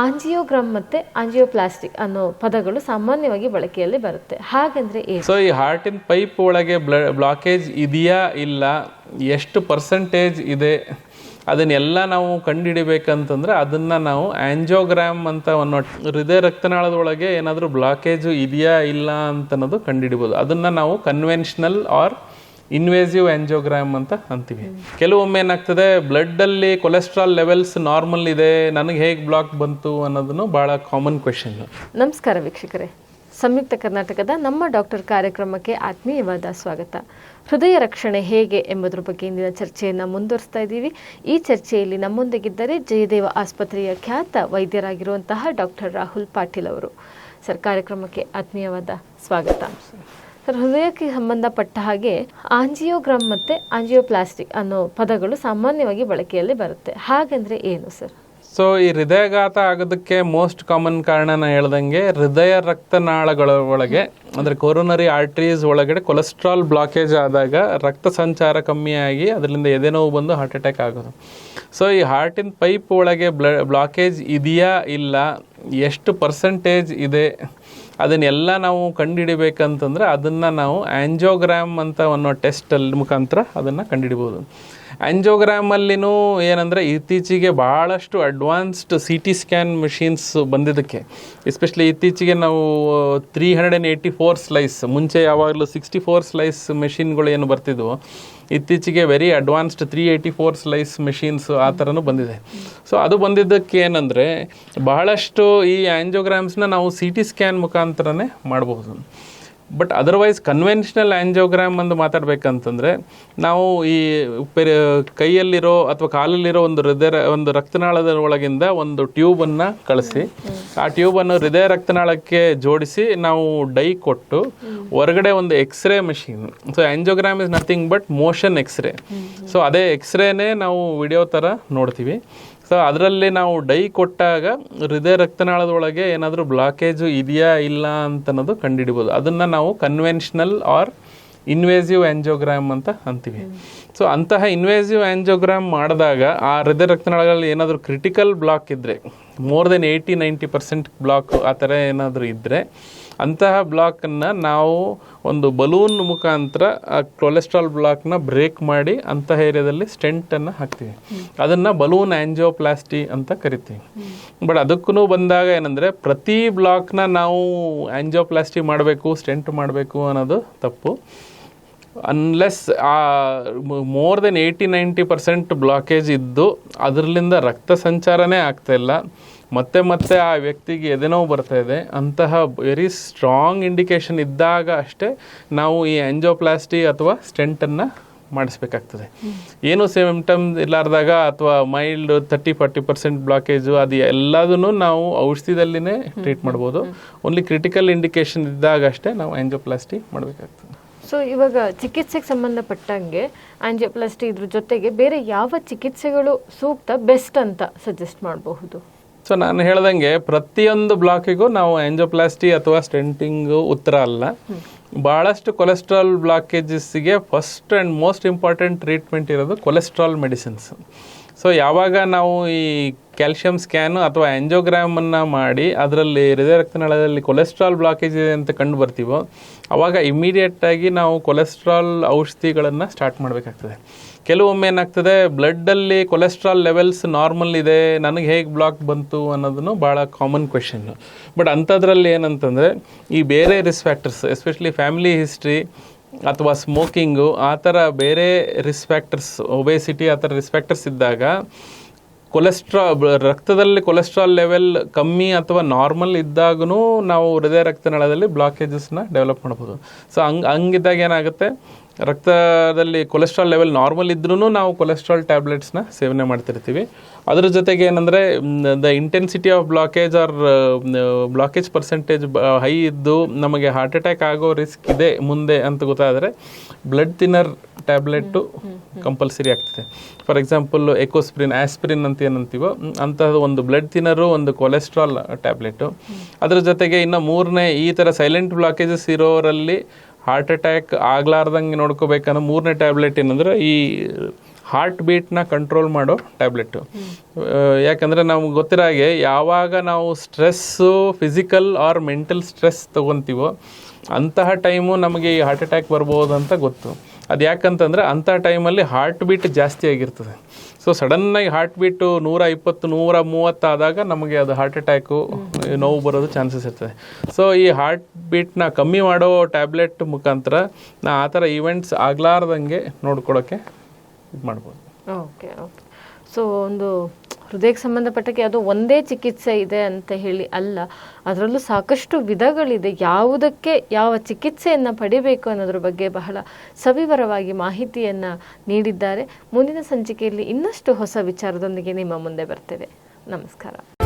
Angiogram ಮತ್ತೆ ಆಂಜಿಯೋಪ್ಲಾಸ್ಟಿಕ್ ಅನ್ನೋ ಪದಗಳು ಸಾಮಾನ್ಯವಾಗಿ ಬಳಕೆಯಲ್ಲಿ ಬರುತ್ತೆ. ಹಾಗಂದ್ರೆ ಸೊ ಈ ಹಾರ್ಟಿನ ಪೈಪ್ ಒಳಗೆ ಬ್ಲ ಬ್ಲಾಕೇಜ್ ಇದೆಯಾ ಇಲ್ಲ? ಎಷ್ಟು ಪರ್ಸೆಂಟೇಜ್ ಇದೆ? ಅದನ್ನೆಲ್ಲ ನಾವು ಕಂಡುಹಿಡಿಬೇಕಂತಂದ್ರೆ ಅದನ್ನ ನಾವು ಆಂಜಿಯೋಗ್ರಾಮ್ ಅಂತ ಅನ್ನೋ ಹೃದಯ ರಕ್ತನಾಳದೊಳಗೆ ಏನಾದರೂ ಬ್ಲಾಕೇಜು ಇದೆಯಾ ಇಲ್ಲ ಅಂತ ಅನ್ನೋದು ಕಂಡುಹಿಡಿಬೋದು. ಅದನ್ನ ನಾವು ಕನ್ವೆನ್ಷನಲ್ ಆರ್ ಇನ್ವೇಸಿವ್ ಆಂಜಿಯೋಗ್ರಾಮ್ ಅಂತ ಅಂತೀವಿ. ಕೆಲವೊಮ್ಮೆ ಏನಾಗ್ತದೆ ಬ್ಲಡ್ಡಲ್ಲಿ ಕೊಲೆಸ್ಟ್ರಾಲ್ ಲೆವೆಲ್ಸ್ ನಾರ್ಮಲ್ ಇದೆ, ನನಗೆ ಹೇಗೆ ಬ್ಲಾಕ್ ಬಂತು ಅನ್ನೋದನ್ನು ಭಾಳ ಕಾಮನ್ ಕ್ವೆಶನ್ ನಮಸ್ಕಾರ ವೀಕ್ಷಕರೇ. ಸಂಯುಕ್ತ ಕರ್ನಾಟಕದ ನಮ್ಮ ಡಾಕ್ಟರ್ ಕಾರ್ಯಕ್ರಮಕ್ಕೆ ಆತ್ಮೀಯವಾದ ಸ್ವಾಗತ. ಹೃದಯ ರಕ್ಷಣೆ ಹೇಗೆ ಎಂಬುದರ ಬಗ್ಗೆ ಇಂದಿನ ಚರ್ಚೆಯನ್ನು ಮುಂದುವರಿಸ್ತಾ ಇದ್ದೀವಿ. ಈ ಚರ್ಚೆಯಲ್ಲಿ ನಮ್ಮೊಂದಿಗಿದ್ದರೆ ಜಯದೇವ ಆಸ್ಪತ್ರೆಯ ಖ್ಯಾತ ವೈದ್ಯರಾಗಿರುವಂತಹ ಡಾಕ್ಟರ್ ರಾಹುಲ್ ಪಾಟೀಲ್ ಅವರು. ಸರ್, ಕಾರ್ಯಕ್ರಮಕ್ಕೆ ಆತ್ಮೀಯವಾದ ಸ್ವಾಗತ. ಹೃದಯಕ್ಕೆ ಸಂಬಂಧಪಟ್ಟ ಹಾಗೆ ಆಂಜಿಯೋಗ್ರಾಮ್ ಮತ್ತು ಆಂಜಿಯೋಪ್ಲಾಸ್ಟಿಕ್ ಅನ್ನೋ ಪದಗಳು ಸಾಮಾನ್ಯವಾಗಿ ಬಳಕೆಯಲ್ಲಿ ಬರುತ್ತೆ. ಹಾಗಂದ್ರೆ ಏನು ಸರ್? ಸೊ ಈ ಹೃದಯಘಾತ ಆಗೋದಕ್ಕೆ ಮೋಸ್ಟ್ ಕಾಮನ್ ಕಾರಣ ಹೇಳ್ದಂಗೆ ಹೃದಯ ರಕ್ತನಾಳಗಳ ಒಳಗೆ, ಅಂದ್ರೆ ಕೊರೋನರಿ ಆರ್ಟ್ರೀಸ್ ಒಳಗಡೆ ಕೊಲೆಸ್ಟ್ರಾಲ್ ಬ್ಲಾಕೇಜ್ ಆದಾಗ ರಕ್ತ ಸಂಚಾರ ಕಮ್ಮಿಯಾಗಿ ಅದರಿಂದ ಎದೆನೋವು ಬಂದು ಹಾರ್ಟ್ ಅಟ್ಯಾಕ್ ಆಗೋದು. ಸೊ ಈ ಹಾರ್ಟಿನ ಪೈಪ್ ಒಳಗೆ ಬ್ಲ ಬ್ಲಾಕೇಜ್ ಇದೆಯಾ? ಇಲ್ಲ. ಎಷ್ಟು ಪರ್ಸೆಂಟೇಜ್ ಇದೆ? ಅದನ್ನೆಲ್ಲ ನಾವು ಕಂಡುಹಿಡಿಬೇಕಂತಂದ್ರೆ ಅದನ್ನ ನಾವು ಆ್ಯಂಜೋಗ್ರಾಮ್ ಅಂತ ಅನ್ನೋ ಟೆಸ್ಟ್ ಅಲ್ಲಿ ಮುಖಾಂತರ ಅದನ್ನ ಕಂಡುಹಿಡಿಬೋದು. ಆಂಜಿಯೋಗ್ರಾಮ್ ಏನಂದರೆ ಇತ್ತೀಚೆಗೆ ಬಹಳಷ್ಟು advanced C T scan machines ಬಂದಿದ್ದಕ್ಕೆ. ಎಸ್ಪೆಷಲಿ ಇತ್ತೀಚೆಗೆ ನಾವು three hundred and eighty four slice ಮುಂಚೆ ಯಾವಾಗಲೂ ಸಿಕ್ಸ್ಟಿ ಫೋರ್ ಸ್ಲೈಸ್ ಮೆಷಿನ್ಗಳು ಏನು ಬರ್ತಿದ್ವು. ಇತ್ತೀಚೆಗೆ very advanced three eighty four slice machines ಆ ಥರನೂ ಬಂದಿದೆ. ಸೊ ಅದು ಬಂದಿದ್ದಕ್ಕೆ ಏನಂದರೆ ಬಹಳಷ್ಟು ಈ ಆ್ಯಂಜೋಗ್ರಾಮ್ಸ್ನ ನಾವು ಸಿ ಟಿ ಸ್ಕ್ಯಾನ್ ಮುಖಾಂತರನೇ ಮಾಡಬಹುದು. ಬಟ್ ಅದರ್ವೈಸ್ ಕನ್ವೆನ್ಷನಲ್ ಆ್ಯಂಜಿಯೋಗ್ರಾಮ್ ಅಂತ ಮಾತಾಡಬೇಕಂತಂದರೆ, ನಾವು ಈ ಪೆರ್, ಕೈಯಲ್ಲಿರೋ ಅಥವಾ ಕಾಲಲ್ಲಿರೋ ಒಂದು ಹೃದಯ, ಒಂದು ರಕ್ತನಾಳದ ಒಳಗಿಂದ ಒಂದು ಟ್ಯೂಬನ್ನು ಕಳಿಸಿ, ಆ ಟ್ಯೂಬನ್ನು ಹೃದಯ ರಕ್ತನಾಳಕ್ಕೆ ಜೋಡಿಸಿ ನಾವು ಡೈ ಕೊಟ್ಟು, ಹೊರಗಡೆ ಒಂದು x-ray machine so angiogram is nothing but motion x-ray so ಅದೇ ಎಕ್ಸ್ರೇನೇ ನಾವು ವಿಡಿಯೋ ಥರ ನೋಡ್ತೀವಿ. ಸೊ ಅದರಲ್ಲಿ ನಾವು ಡೈ ಕೊಟ್ಟಾಗ ಹೃದಯ ರಕ್ತನಾಳದೊಳಗೆ ಏನಾದರೂ ಬ್ಲಾಕೇಜು ಇದೆಯಾ ಇಲ್ಲ ಅಂತ ಅನ್ನೋದು ಅದನ್ನು ನಾವು ಕನ್ವೆನ್ಷನಲ್ ಆರ್ ಇನ್ವೇಸಿವ್ ಆಂಜಿಯೋಗ್ರಾಮ್ ಅಂತ ಅಂತೀವಿ. ಸೊ ಅಂತಹ ಇನ್ವೇಸಿವ್ ಆಂಜಿಯೋಗ್ರಾಮ್ ಮಾಡಿದಾಗ ಆ ಹೃದಯ ರಕ್ತನಾಳಗಳಲ್ಲಿ ಏನಾದರೂ ಕ್ರಿಟಿಕಲ್ ಬ್ಲಾಕ್ ಇದ್ದರೆ more than eighty ninety percent block ಆ ಥರ ಏನಾದರೂ ಇದ್ದರೆ ಅಂತಹ ಬ್ಲಾಕನ್ನು ನಾವು ಒಂದು ಬಲೂನ್ ಮುಖಾಂತರ ಆ ಕೊಲೆಸ್ಟ್ರಾಲ್ ಬ್ಲಾಕ್ನ ಬ್ರೇಕ್ ಮಾಡಿ ಅಂತಹ ಏರಿಯಾದಲ್ಲಿ ಸ್ಟೆಂಟನ್ನು ಹಾಕ್ತೀವಿ. ಅದನ್ನು ಬಲೂನ್ ಆ್ಯಂಜಿಯೋಪ್ಲಾಸ್ಟಿ ಅಂತ ಕರಿತೀವಿ. ಬಟ್ ಅದಕ್ಕೂ ಬಂದಾಗ ಏನಂದರೆ ಪ್ರತಿ ಬ್ಲಾಕ್ನ ನಾವು ಆ್ಯಂಜಿಯೋಪ್ಲಾಸ್ಟಿ ಮಾಡಬೇಕು ಸ್ಟೆಂಟ್ ಮಾಡಬೇಕು ಅನ್ನೋದು ತಪ್ಪು. ಅನ್ಲೆಸ್ ಆ more than eighty ninety percent blockage ಇದ್ದು, ಅದರಲ್ಲಿಂದ ರಕ್ತ ಸಂಚಾರನೇ ಆಗ್ತಾಯಿಲ್ಲ ಮತ್ತೆ ಮತ್ತೆ ಆ ವ್ಯಕ್ತಿಗೆ ಎದೆನೋವು ಬರ್ತಾ ಇದೆ. ಅಂತಹ ವೆರಿ ಸ್ಟ್ರಾಂಗ್ ಇಂಡಿಕೇಶನ್ ಇದ್ದಾಗ ಅಷ್ಟೇ ನಾವು ಈ ಎಂಜೋಪ್ಲಾಸ್ಟಿ ಅಥವಾ ಸ್ಟೆಂಟನ್ನು ಮಾಡಿಸ್ಬೇಕಾಗ್ತದೆ. ಏನು ಸಿಮ್ಟಮ್ ಇಲ್ಲಾರ್ದಾಗ ಅಥವಾ mild thirty forty percent blockage ಅದು ಎಲ್ಲದನ್ನು ನಾವು ಔಷಧಿದಲ್ಲಿನೇ ಟ್ರೀಟ್ ಮಾಡ್ಬೋದು. ಓನ್ಲಿ ಕ್ರಿಟಿಕಲ್ ಇಂಡಿಕೇಶನ್ ಇದ್ದಾಗ ಅಷ್ಟೇ ನಾವು ಆಂಜಿಯೋಪ್ಲಾಸ್ಟಿ ಮಾಡಬೇಕಾಗ್ತದೆ. ಸೊ ಇವಾಗ ಚಿಕಿತ್ಸೆಗೆ ಸಂಬಂಧಪಟ್ಟಂಗೆ ಆಂಜಿಯೋಪ್ಲಾಸ್ಟಿ ಇದ್ರ ಜೊತೆಗೆ ಬೇರೆ ಯಾವ ಚಿಕಿತ್ಸೆಗಳು ಸೂಕ್ತ ಬೆಸ್ಟ್ ಅಂತ ಸಜೆಸ್ಟ್ ಮಾಡಬಹುದು? ಸೊ ನಾನು ಹೇಳ್ದಂಗೆ ಪ್ರತಿಯೊಂದು ಬ್ಲಾಕಿಗೂ ನಾವು ಆಂಜೋಪ್ಲಾಸ್ಟಿ ಅಥವಾ ಸ್ಟೆಂಟಿಂಗು ಉತ್ತರ ಅಲ್ಲ. ಭಾಳಷ್ಟು cholesterol ಬ್ಲಾಕೇಜಸ್ಸಿಗೆ first and most important treatment ಇರೋದು ಕೊಲೆಸ್ಟ್ರಾಲ್ ಮೆಡಿಸಿನ್ಸ್ ಸೊ ಯಾವಾಗ ನಾವು ಈ ಕ್ಯಾಲ್ಶಿಯಂ ಸ್ಕ್ಯಾನ್ ಅಥವಾ ಆ್ಯಂಜೋಗ್ರಾಮನ್ನು ಮಾಡಿ ಅದರಲ್ಲಿ ಹೃದಯ ರಕ್ತನಾಳದಲ್ಲಿ ಕೊಲೆಸ್ಟ್ರಾಲ್ ಬ್ಲಾಕೇಜ್ ಇದೆ ಅಂತ ಕಂಡು ಬರ್ತೀವೋ, ಅವಾಗ ಇಮಿಡಿಯೇಟಾಗಿ ನಾವು ಕೊಲೆಸ್ಟ್ರಾಲ್ ಔಷಧಿಗಳನ್ನು ಸ್ಟಾರ್ಟ್ ಮಾಡಬೇಕಾಗ್ತದೆ. ಕೆಲವೊಮ್ಮೆ ಏನಾಗ್ತದೆ ಬ್ಲಡ್ಡಲ್ಲಿ ಕೊಲೆಸ್ಟ್ರಾಲ್ ಲೆವೆಲ್ಸ್ ನಾರ್ಮಲ್ ಇದೆ, ನನಗೆ ಹೇಗೆ ಬ್ಲಾಕ್ ಬಂತು ಅನ್ನೋದನ್ನು ಭಾಳ ಕಾಮನ್ ಕ್ವೆಶನ್ನು ಬಟ್ ಅಂಥದ್ರಲ್ಲಿ ಏನಂತಂದರೆ, ಈ ಬೇರೆ risk factors especially family history ಅಥವಾ ಸ್ಮೋಕಿಂಗು, ಆ ಥರ ಬೇರೆ ರಿಸ್ಪ್ಯಾಕ್ಟರ್ಸ್ ಒಬೇಸಿಟಿ, ಆ ಥರ ರಿಸ್ಪ್ಯಾಕ್ಟರ್ಸ್ ಇದ್ದಾಗ ಕೊಲೆಸ್ಟ್ರಾ ರಕ್ತದಲ್ಲಿ ಕೊಲೆಸ್ಟ್ರಾಲ್ ಲೆವೆಲ್ ಕಮ್ಮಿ ಅಥವಾ ನಾರ್ಮಲ್ ಇದ್ದಾಗೂ ನಾವು ಹೃದಯ ರಕ್ತನಾಳದಲ್ಲಿ ಬ್ಲಾಕೇಜಸ್ನ ಡೆವಲಪ್ ಮಾಡ್ಬೋದು. ಸೊ ಹಂಗೆ, ಹಂಗಿದ್ದಾಗ ಏನಾಗುತ್ತೆ? ರಕ್ತದಲ್ಲಿ ಕೊಲೆಸ್ಟ್ರಾಲ್ ಲೆವೆಲ್ ನಾರ್ಮಲ್ ಇದ್ರೂ ನಾವು ಕೊಲೆಸ್ಟ್ರಾಲ್ ಟ್ಯಾಬ್ಲೆಟ್ಸ್ನ ಸೇವನೆ ಮಾಡ್ತಿರ್ತೀವಿ. ಅದ್ರ ಜೊತೆಗೆ ಏನಂದರೆ the intensity of blockage or blockage percentage high ಇದ್ದು ನಮಗೆ ಹಾರ್ಟ್ ಅಟ್ಯಾಕ್ ಆಗೋ ರಿಸ್ಕ್ ಇದೆ ಮುಂದೆ ಅಂತ ಗೊತ್ತಾದರೆ ಬ್ಲಡ್ ಥಿನ್ನರ್ ಟ್ಯಾಬ್ಲೆಟ್ಟು ಕಂಪಲ್ಸರಿ ಆಗ್ತದೆ. ಫಾರ್ ಎಕ್ಸಾಂಪಲ್ ಎಕೋಸ್ಪ್ರಿನ್ ಆಸ್ಪ್ರಿನ್ ಅಂತ ಏನಂತೀವೋ ಅಂತಹದ್ದು ಒಂದು ಬ್ಲಡ್ ಥಿನ್ನರು ಒಂದು ಕೊಲೆಸ್ಟ್ರಾಲ್ ಟ್ಯಾಬ್ಲೆಟು ಅದರ ಜೊತೆಗೆ ಇನ್ನು ಮೂರನೇ ಈ ಥರ ಸೈಲೆಂಟ್ ಬ್ಲಾಕೇಜಸ್ ಇರೋರಲ್ಲಿ ಹಾರ್ಟ್ ಅಟ್ಯಾಕ್ ಆಗ್ಲಾರ್ದಂಗೆ ನೋಡ್ಕೋಬೇಕಂದ್ರೆ ಮೂರನೇ ಟ್ಯಾಬ್ಲೆಟ್ ಏನಂದ್ರೆ ಈ ಹಾರ್ಟ್ ಬೀಟ್ನ ಕಂಟ್ರೋಲ್ ಮಾಡೋ ಟ್ಯಾಬ್ಲೆಟು ಯಾಕಂದರೆ ನಮ್ಗೆ ಗೊತ್ತಿರೋ ಹಾಗೆ ಯಾವಾಗ ನಾವು stress physical or mental stress ತೊಗೊತೀವೋ ಅಂತಹ ಟೈಮು ನಮಗೆ ಈ ಹಾರ್ಟ್ ಅಟ್ಯಾಕ್ ಬರ್ಬೋದು ಅಂತ ಗೊತ್ತು. ಅದು ಯಾಕಂತಂದರೆ ಅಂಥ ಟೈಮಲ್ಲಿ ಹಾರ್ಟ್ ಬೀಟ್ ಜಾಸ್ತಿ ಆಗಿರ್ತದೆ. ಸೊ ಸಡನ್ನಾಗಿ ಹಾರ್ಟ್ ಬೀಟು ನೂರ ಇಪ್ಪತ್ತು, ನೂರ ಮೂವತ್ತಾದಾಗ ನಮಗೆ ಅದು ಹಾರ್ಟ್ ಅಟ್ಯಾಕು ನೋವು ಬರೋದು ಚಾನ್ಸಸ್ ಇರ್ತದೆ. ಸೊ ಈ ಹಾರ್ಟ್ ಬೀಟ್ನ ಕಮ್ಮಿ ಮಾಡೋ ಟ್ಯಾಬ್ಲೆಟ್ ಮುಖಾಂತರ ನಾ ಆ ಥರ ಈವೆಂಟ್ಸ್ ಆಗಲಾರ್ದಂಗೆ ನೋಡ್ಕೊಳ್ಳೋಕ್ಕೆ ಇದು ಮಾಡ್ಬೋದು ಓಕೆ ಓಕೆ ಸೊ ಒಂದು ಹೃದಯಕ್ಕೆ ಸಂಬಂಧಪಟ್ಟಕ್ಕೆ ಅದು ಒಂದೇ ಚಿಕಿತ್ಸೆ ಇದೆ ಅಂತ ಹೇಳಿ ಅಲ್ಲ. ಅದರಲ್ಲೂ ಸಾಕಷ್ಟು ವಿಧಗಳಿದೆ. ಯಾವುದಕ್ಕೆ ಯಾವ ಚಿಕಿತ್ಸೆಯನ್ನು ಪಡಿಬೇಕು ಅನ್ನೋದ್ರ ಬಗ್ಗೆ ಬಹಳ ಸವಿವರವಾಗಿ ಮಾಹಿತಿಯನ್ನು ನೀಡಿದ್ದಾರೆ. ಮುಂದಿನ ಸಂಚಿಕೆಯಲ್ಲಿ ಇನ್ನಷ್ಟು ಹೊಸ ವಿಚಾರದೊಂದಿಗೆ ನಿಮ್ಮ ಮುಂದೆ ಬರ್ತೇವೆ ನಮಸ್ಕಾರ.